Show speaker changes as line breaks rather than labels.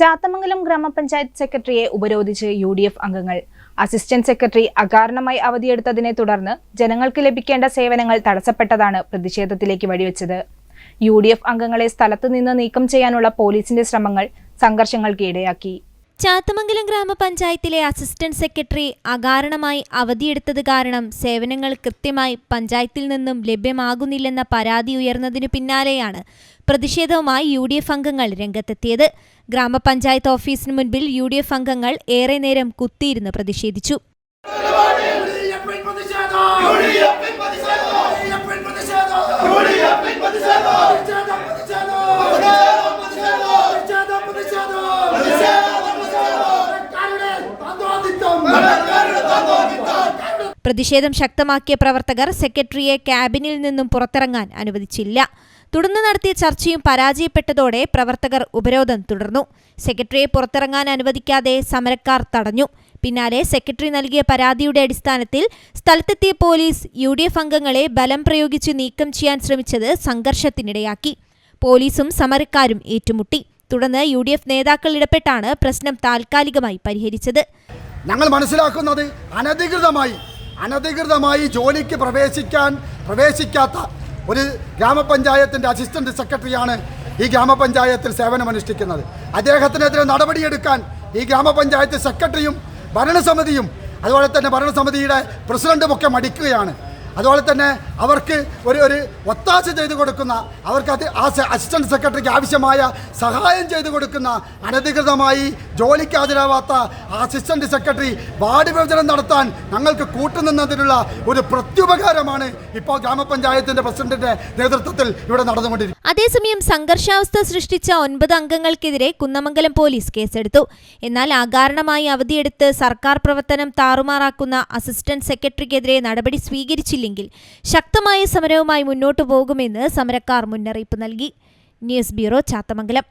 ചാത്തമംഗലം ഗ്രാമപഞ്ചായത്ത് സെക്രട്ടറിയെ ഉപരോധിച്ച് യു ഡി എഫ് അംഗങ്ങൾ. അസിസ്റ്റന്റ് സെക്രട്ടറി അകാരണമായി അവധിയെടുത്തതിനെ തുടർന്ന് ജനങ്ങൾക്ക് ലഭിക്കേണ്ട സേവനങ്ങൾ തടസ്സപ്പെട്ടതാണ് പ്രതിഷേധത്തിലേക്ക് വഴിവെച്ചത്. യു ഡി എഫ് അംഗങ്ങളെ സ്ഥലത്തു നിന്ന് നീക്കം ചെയ്യാനുള്ള പോലീസിന്റെ ശ്രമങ്ങൾ സംഘർഷങ്ങൾക്ക് ഇടയാക്കി.
ചാത്തമംഗലം ഗ്രാമപഞ്ചായത്തിലെ അസിസ്റ്റന്റ് സെക്രട്ടറി അകാരണമായി അവധിയെടുത്തത് കാരണം സേവനങ്ങൾ കൃത്യമായി പഞ്ചായത്തിൽ നിന്നും ലഭ്യമാകുന്നില്ലെന്ന പരാതി ഉയർന്നതിനു പിന്നാലെയാണ് പ്രതിഷേധവുമായി യു ഡി എഫ് അംഗങ്ങൾ രംഗത്തെത്തിയത്. ഗ്രാമപഞ്ചായത്ത് ഓഫീസിന് മുൻപിൽ യു ഡി എഫ് അംഗങ്ങൾ ഏറെ നേരം കുത്തിയിരുന്ന് പ്രതിഷേധിച്ചു
യുഡിഎഫിൻ പ്രതിഷേധം യുഡിഎഫിൻ പ്രതിഷേധം യുഡിഎഫിൻ പ്രതിഷേധം പ്രതിഷേധം പ്രതിഷേധം പ്രതിഷേധം പ്രതിഷേധം പ്രതിഷേധം സർക്കാരുടെ തന്ത്രാധിത്യം സർക്കാരുടെ തന്ത്രാധിത്യം
പ്രതിഷേധം ശക്തമാക്കിയ പ്രവർത്തകർ സെക്രട്ടറിയെ ക്യാബിനിൽ നിന്നും പുറത്തിറങ്ങാൻ അനുവദിച്ചില്ല. തുടർന്ന് നടത്തിയ ചർച്ചയും പരാജയപ്പെട്ടതോടെ പ്രവർത്തകർ ഉപരോധം തുടർന്നു. സെക്രട്ടറിയെ പുറത്തിറങ്ങാൻ അനുവദിക്കാതെ സമരക്കാർ തടഞ്ഞു. പിന്നാലെ സെക്രട്ടറി നൽകിയ പരാതിയുടെ അടിസ്ഥാനത്തിൽ സ്ഥലത്തെത്തിയ പോലീസ് യു ഡി എഫ് അംഗങ്ങളെ ബലം പ്രയോഗിച്ച് നീക്കം ചെയ്യാൻ ശ്രമിച്ചത് സംഘർഷത്തിനിടയാക്കി. പോലീസും സമരക്കാരും ഏറ്റുമുട്ടി. തുടർന്ന് യു ഡി എഫ് നേതാക്കൾ ഇടപെട്ടാണ് പ്രശ്നം താൽക്കാലികമായി പരിഹരിച്ചത്.
ഞങ്ങൾ മനസ്സിലാക്കുന്നത് അനധികൃതമായി അനധികൃതമായി ജോലിക്ക് പ്രവേശിക്കാൻ പ്രവേശിക്കാത്ത ഒരു ഗ്രാമപഞ്ചായത്തിന്റെ അസിസ്റ്റന്റ് സെക്രട്ടറിയാണ് ഈ ഗ്രാമപഞ്ചായത്തിൽ സേവനമനുഷ്ഠിക്കുന്നത്. അദ്ദേഹത്തിനെതിരെ നടപടിയെടുക്കാൻ ഈ ഗ്രാമപഞ്ചായത്ത് സെക്രട്ടറിയും ഭരണസമിതിയും അതുപോലെ തന്നെ ഭരണസമിതിയുടെ പ്രസിഡന്റുമൊക്കെ മടിക്കുകയാണ്. അതുപോലെ തന്നെ അവർക്ക് ഒരു ഒരു ഒത്താശ ചെയ്തു കൊടുക്കുന്ന അവർക്ക് അത് ആ അസിസ്റ്റന്റ് സെക്രട്ടറിക്ക് ആവശ്യമായ സഹായം ചെയ്തു കൊടുക്കുന്ന അനധികൃതമായി ജോലിക്ക് ഹാജരാവാത്ത ആ അസിസ്റ്റന്റ് സെക്രട്ടറി വാർഡ് വിഭജനം നടത്താൻ ഞങ്ങൾക്ക് കൂട്ടുനിന്നതിനുള്ള ഒരു പ്രത്യുപകാരമാണ് ഇപ്പോൾ ഗ്രാമപഞ്ചായത്തിന്റെ പ്രസിഡന്റിന്റെ നേതൃത്വത്തിൽ ഇവിടെ നടന്നുകൊണ്ടിരിക്കുന്നത്.
അതേസമയം സംഘർഷാവസ്ഥ സൃഷ്ടിച്ച ഒൻപത് അംഗങ്ങൾക്കെതിരെ കുന്നമംഗലം പോലീസ് കേസെടുത്തു. എന്നാൽ അകാരണമായി അവധിയെടുത്ത് സർക്കാർ പ്രവർത്തനം താറുമാറാക്കുന്ന അസിസ്റ്റന്റ് സെക്രട്ടറിക്കെതിരെ നടപടി സ്വീകരിച്ചില്ലെങ്കിൽ ശക്തമായ സമരവുമായി മുന്നോട്ടു പോകുമെന്ന് സമരക്കാർ മുന്നറിയിപ്പ് നൽകി. News bureau Chathamangalam.